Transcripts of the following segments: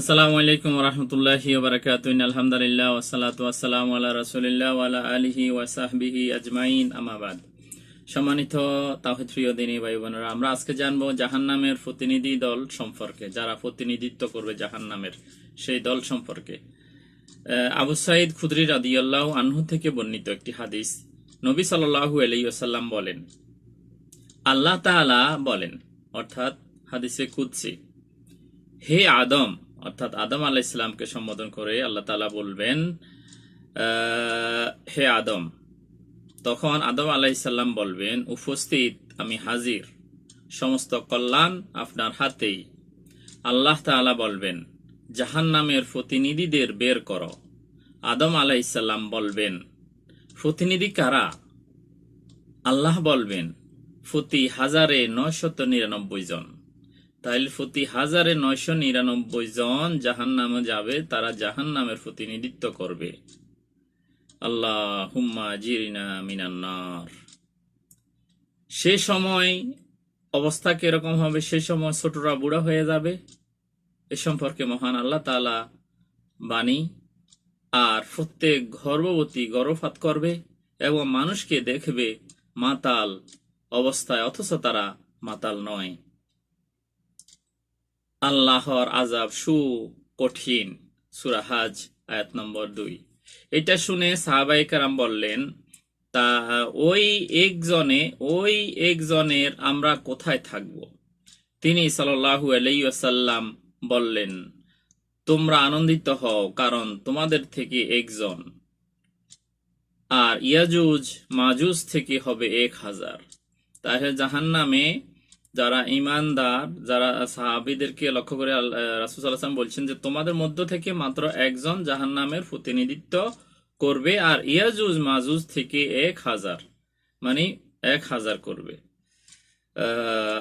আসসালামু আলাইকুম রহমতুল্লাহি ওবরাকাতুন আলহামদুলিল্লাহ ওসালাতু আসসালামু আলা রাসূলিল্লাহ ওয়া আলা আলিহি ওয়া সাহবিহি আজমাইন। আমাবাদ সম্মানিত তাহিদ প্রিয় দিনী ভাই আমরা আজকে জানব জাহান্নামের প্রতিনিধি দল সম্পর্কে, যারা প্রতিনিধিত্ব করবে জাহান্নামের সেই দল সম্পর্কে। আবু সাইদ খুদরি রাদিয়াল্লাহু আনহু থেকে বর্ণিত একটি হাদিস নবী সাল্লাল্লাহু আলাইহি বলেন, আল্লাহ তাআলা বলেন, অর্থাৎ হাদিসে কুদসি, হে আদম অর্থাৎ আদম আলাহ ইসলামকে সম্বোধন করে আল্লাহ তালা বলবেন হে আদম, তখন আদম আলাহ ইসাল্লাম বলবেন, উপস্থিত, আমি হাজির, সমস্ত কল্যাণ আপনার হাতেই। আল্লাহ তাআলা বলবেন জাহান নামের প্রতিনিধিদের বের করো। আদম আলাহ ইসাল্লাম বলবেন, প্রতিনিধি কারা? আল্লাহ বলবেন, প্রতি হাজারে নয়শত নিরানব্বই জন। তাহলে প্রতি হাজারে নয়শো নিরানব্বই জন জাহান নামে যাবে, তারা জাহান নামের প্রতিনিধিত্ব করবে। আল্লাহ হুম্মা জিরিনা মিনান্নার সে সময় অবস্থা কীরকম হবে? সে সময় ছোটরা বুড়া হয়ে যাবে? এ সম্পর্কে মহান আল্লাহ তালা বাণী। আর প্রত্যেক গর্ভবতী গর্ভপাত করবে এবং মানুষকে দেখবে মাতাল অবস্থায়, অথচ তারা মাতাল নয়। আল্লাহর আজাব সু কঠিন সুরাহাজ আয়াত নম্বর দুই। এটা শুনে সাহাবাই কারাম বললেন, তা ওই একজনে, ওই একজনের আমরা কোথায় থাকব? তিনি সাল্লাহু আলাইসাল্লাম বললেন, তোমরা আনন্দিত হও, কারণ তোমাদের থেকে একজন। আর ইয়াজুজ, মাজুজ থেকে হবে এক হাজার। তাহলে জাহান নামে যারা ইমানদার, যারা সাহাবিদেরকে লক্ষ্য করে রাসুল সাল্লাম বলছেন যে তোমাদের মধ্য থেকে মাত্র একজন জাহান নামের প্রতিনিধিত্ব করবে আর ইয়াজুজ মাজুজ থেকে এক হাজার মানে এক হাজার করবে।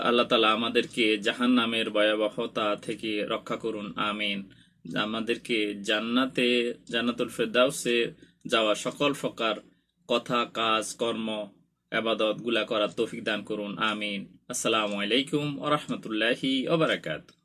আল্লাহ তালা আমাদেরকে জাহান নামের ভয়াবহতা থেকে রক্ষা করুন, আমিন। আমাদেরকে জান্নাতে, জান্নাতুল ফেরদাউসে যাওয়া সকল প্রকার কথা, কাজ, কর্ম আবাদতগুলা করার তৌফিক দান করুন আমিন। আসসালামু আলাইকুম ওরহমতুল্লাহি ওবরাকাতু